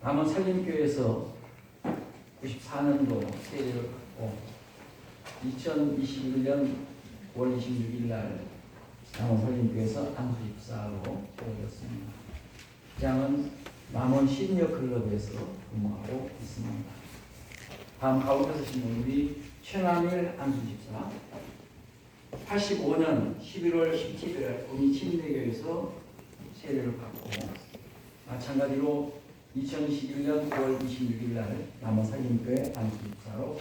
남원 살림교회에서 94년도 세례를 받고 2021년 9월 26일 날 남원 살림교회에서 안수집사로 세워졌습니다. 장은 남원 시니어 클럽에서 근무하고 있습니다. 다음 가운데 서신 분이 최남일 안수 집사 85년 11월 17일 우리 침례교에서 세례를 받고 마찬가지로 2021년 9월 26일 날 남원 살림교회 안수집사로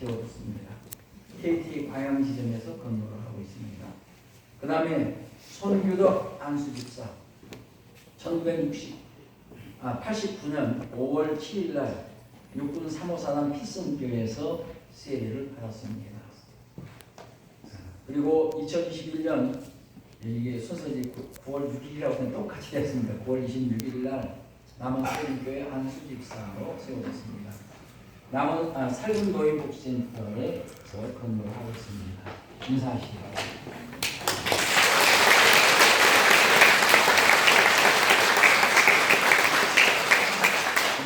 세워졌습니다. KT 광양 지점에서 근무를 하고 있습니다. 그 다음에 손규덕 안수집사 1960, 아, 89년 5월 7일 날 육군 3호사단 필승교회에서 세례를 받았습니다. 그리고 2021년 이게 순서지 9월 6일이라고 똑같이 됐습니다. 9월 26일 날 남원 세림교회 안수집사로 세워졌습니다. 남원 아, 살림노인복지센터에 근무를 하고 있습니다.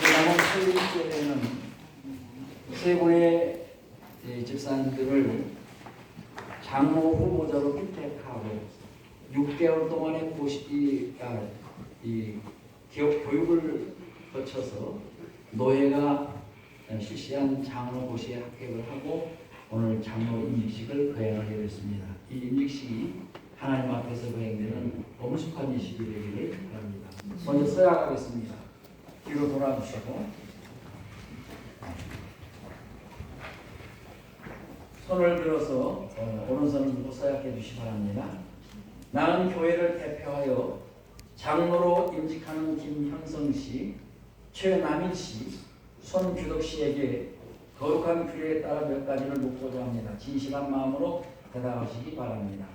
우리 남원 살림교회는 세 분의 예, 집사님들을 장로 후보자로 선택하고 6개월 동안의 고시 아, 이 기업 교육을 거쳐서 노예가 실시한 장로 고시에 합격을 하고 오늘 장로 임직식을 거행하게 됐습니다. 이 임직식이 하나님 앞에서 거행되는 엄숙한 일식이 되기를 바랍니다. 먼저 서약하겠습니다. 뒤로 돌아주시고 손을 들어서 어, 오른손을 들고 서약해 주시 기 바랍니다. 나는 교회를 대표하여 장로로 임직하는 김현성 씨, 최남일 씨, 손규덕 씨에게 거룩한 규례에 따라 몇 가지를 묻고자 합니다. 진실한 마음으로 대답하시기 바랍니다.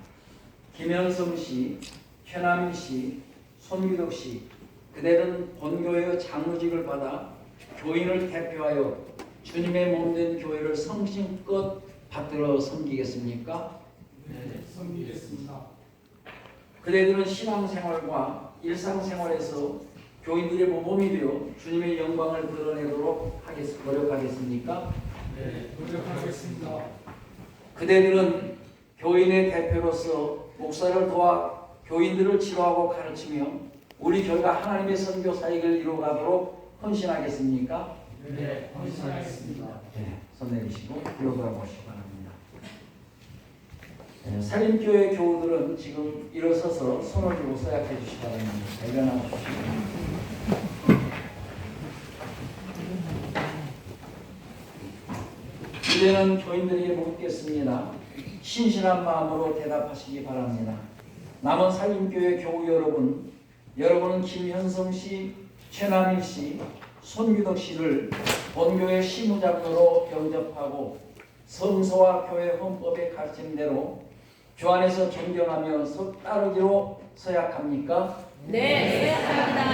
김현성 씨, 최남일 씨, 손규덕 씨, 그대는 본교회의 장로직을 받아 교인을 대표하여 주님의 몸 된 교회를 성심껏 받들어 섬기겠습니까? 네, 섬기겠습니다. 그대들은 신앙생활과 일상생활에서 교인들의 모범이 되어 주님의 영광을 드러내도록 하겠, 노력하겠습니까? 네, 노력하겠습니다. 그대들은 교인의 대표로서 목사를 도와 교인들을 치료하고 가르치며 우리 교회가 하나님의 선교 사역을 이루어가도록 헌신하겠습니까? 네, 헌신하겠습니다. 네, 손 내리시고 뒤로 돌아보시기 바랍니다. 네, 살림교회 교우들은 지금 일어서서 손을 들고 서약해 주시기 바랍니다. 일어나 주시고. 이제는 교인들이 묻겠습니다. 신실한 마음으로 대답하시기 바랍니다. 남은 살림교회 교우 여러분, 여러분은 김현성 씨, 최남일 씨, 손규덕 씨를 본교회 시무장로로 영접하고 성서와 교회 헌법의 가르침대로 주 안에서 존경하며 서 따르기로 서약합니까? 네, 수행합니다.